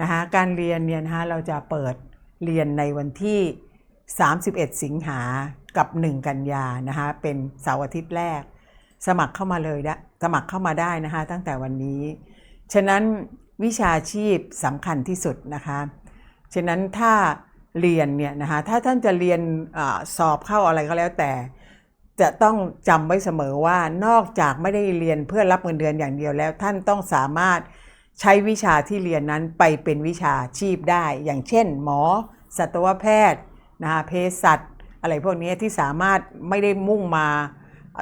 นะคะการเรียนเนี่ยนะคะเราจะเปิดเรียนในวันที่ 31 สิงหากับ 1 กันยานะคะเป็นเสาร์อาทิตย์แรก สมัครเข้ามาเลยนะสมัครเข้ามาได้นะคะตั้งแต่วันนี้ ฉะนั้นวิชาชีพสำคัญที่สุดนะคะฉะนั้นถ้าเรียนเนี่ยนะคะถ้าท่านจะเรียนอสอบเข้าอะไรก็แล้วแต่ จะต้องจำไว้เสมอว่านอกจากไม่ได้เรียนเพื่อรับเงินเดือนอย่างเดียวแล้ว ท่านต้องสามารถ ใช้วิชาที่เรียนนั้นไปเป็นวิชาชีพได้ อย่างเช่น หมอ สัตวแพทย์นะคะเภสัชอะไรพวกนี้ที่สามารถไม่ได้มุ่งมา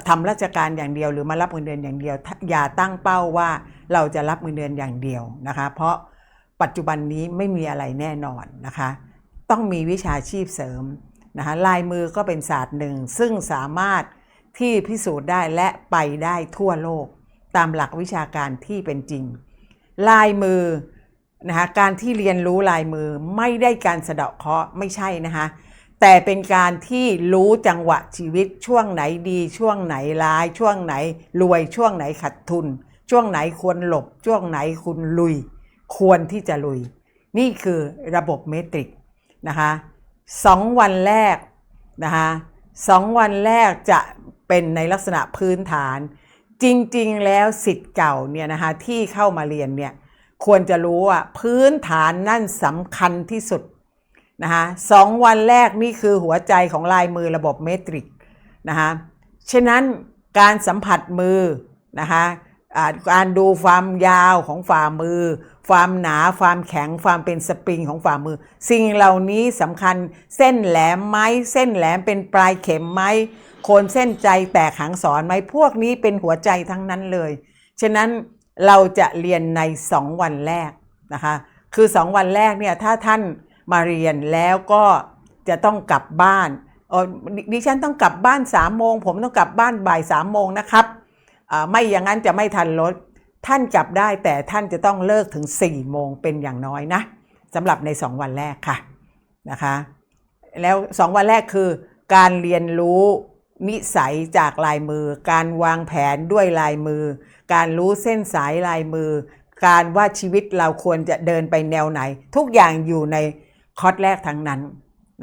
ทำราชการอย่างเดียว หรือมารับเงินเดือนอย่างเดียว อย่าตั้งเป้าว่าเราจะรับเงินเดือนอย่างเดียวนะคะ เพราะปัจจุบันนี้ไม่มีอะไรแน่นอนนะคะ ต้องมีวิชาชีพเสริมนะคะลายมือก็เป็นศาสตร์หนึ่ง ซึ่งสามารถที่พิสูจน์ได้และไปได้ทั่วโลก ตามหลักวิชาการที่เป็นจริง ลายมือนะคะการที่เรียนรู้ลายมือไม่ได้การสะเดาะเคราะห์ไม่ใช่นะคะแต่เป็นการที่รู้จังหวะชีวิตช่วงไหนดี ช่วงไหนร้าย ช่วงไหนรวยช่วงไหนขัดทุน ช่วงไหนควรหลบ ช่วงไหนคุณลุย ควรที่จะลุย นี่คือระบบเมตริกนะคะสองวันแรกนะคะสองวันแรกจะเป็นในลักษณะพื้นฐาน จริง ๆ แล้วสิทธิ์เก่าเนี่ยนะคะที่เข้ามาเรียนเนี่ยควรจะรู้ว่าพื้นฐานนั่นสำคัญที่สุดนะคะสองวันแรกนี่คือหัวใจของลายมือระบบเมตริกนะคะฉะนั้นการสัมผัสมือนะคะการดูความยาวของฝ่ามือ ความหนาความแข็งความเป็นสปริงของฝ่ามือ สิ่งเหล่านี้สำคัญเส้นแหลมไหมเส้นแหลมเป็นปลายเข็มไหม คนเส้นใจแตกหางสอนไหมพวกนี้เป็นหัวใจทั้งนั้นเลย ฉะนั้นเราจะเรียนใน 2 วันแรกนะคะ คือ 2 วันแรกเนี่ยถ้าท่านมาเรียนแล้วก็จะต้องกลับบ้านดิฉันต้องกลับบ้าน3ามโมงผมต้องกลับบ้านบ่าย3ามโมงนะครับไม่อย่างนั้นจะไม่ทันรถท่านกลับได้แต่ท่านจะต้องเลิกถึง4ี่โมงเป็นอย่างน้อยนะสำหรับใน 2 วันแรกค่ะนะคะ แล้ว 2 วันแรกคือการเรียนรู้ นิสัยจากลายมือ การวางแผนด้วยลายมือ การรู้เส้นสายลายมือ การว่าชีวิตเราควรจะเดินไปแนวไหน ทุกอย่างอยู่ในคอร์สแรกทั้งนั้น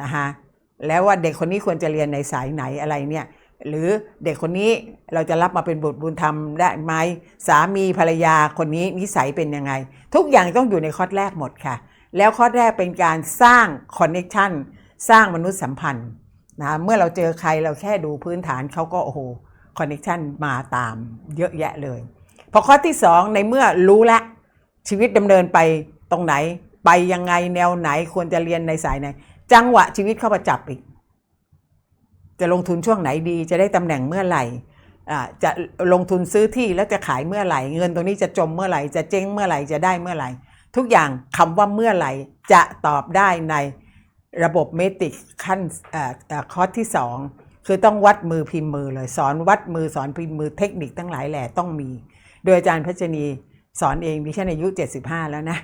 นะคะแล้วว่าเด็กคนนี้ควรจะเรียนในสายไหนอะไรเนี่ยหรือเด็กคนนี้เราจะรับมาเป็นบุตรบุญธรรมได้ไหมสามีภรรยาคนนี้นิสัยเป็นยังไง ทุกอย่างต้องอยู่ในคอร์สแรกหมดค่ะ แล้วคอร์สแรกเป็นการสร้างคอนเน็ชันสร้างมนุษยสัมพันธ์ นะเมื่อเราเจอใครเราแค่ดูพื้นฐานเขาก็โอ้โหคอนเน็ชันมาตามเยอะแยะเลย พอข้อที่สองในเมื่อรู้แล้วชีวิตดำเนินไปตรงไหน ไปยังไงแนวไหนควรจะเรียนในสายไหน จังหวะชีวิตเข้ามาจับอีก จะลงทุนช่วงไหนดีจะได้ตำแหน่งเมื่อไหร่จะลงทุนซื้อที่แล้วจะขายเมื่อไหร่ เงินตรงนี้จะจมเมื่อไหร่ จะเจ๊งเมื่อไหร่จะได้เมื่อไหร่ ทุกอย่างคำว่าเมื่อไหร่จะตอบได้ใน ระบบเมตริกขั้นออคอร์สที่ 2 คือต้องวัดมือพิมพ์มือเลย สอนวัดมือสอนพิมพ์มือเทคนิคทั้งหลายแหล่ต้องมี โดยอาจารย์พัชนีสอนเองดิฉันอายุ 75 แล้วนะ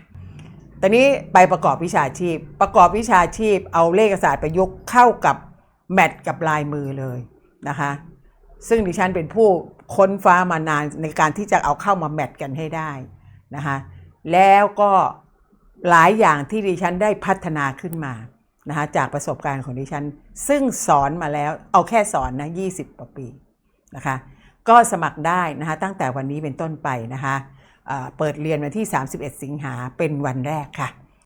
ตอนนี้ไปประกอบวิชาชีพ ประกอบวิชาชีพเอาเลขศาสตร์ประยุกต์เข้ากับแมทกับลายมือเลยนะคะ ซึ่งดิฉันเป็นผู้ค้นฟ้ามานานในการที่จะเอาเข้ามาแมทกันให้ได้นะคะ แล้วก็หลายอย่างที่ดิฉันได้พัฒนาขึ้นมา นะคะจากประสบการณ์ของดิฉัน ซึ่งสอนมาแล้วเอาแค่สอนนะ20กว่าปีนะคะก็สมัครได้นะคะตั้งแต่วันนี้เป็นต้นไปนะคะเปิดเรียนวันที่ 31 สิงหาเป็นวันแรกค่ะ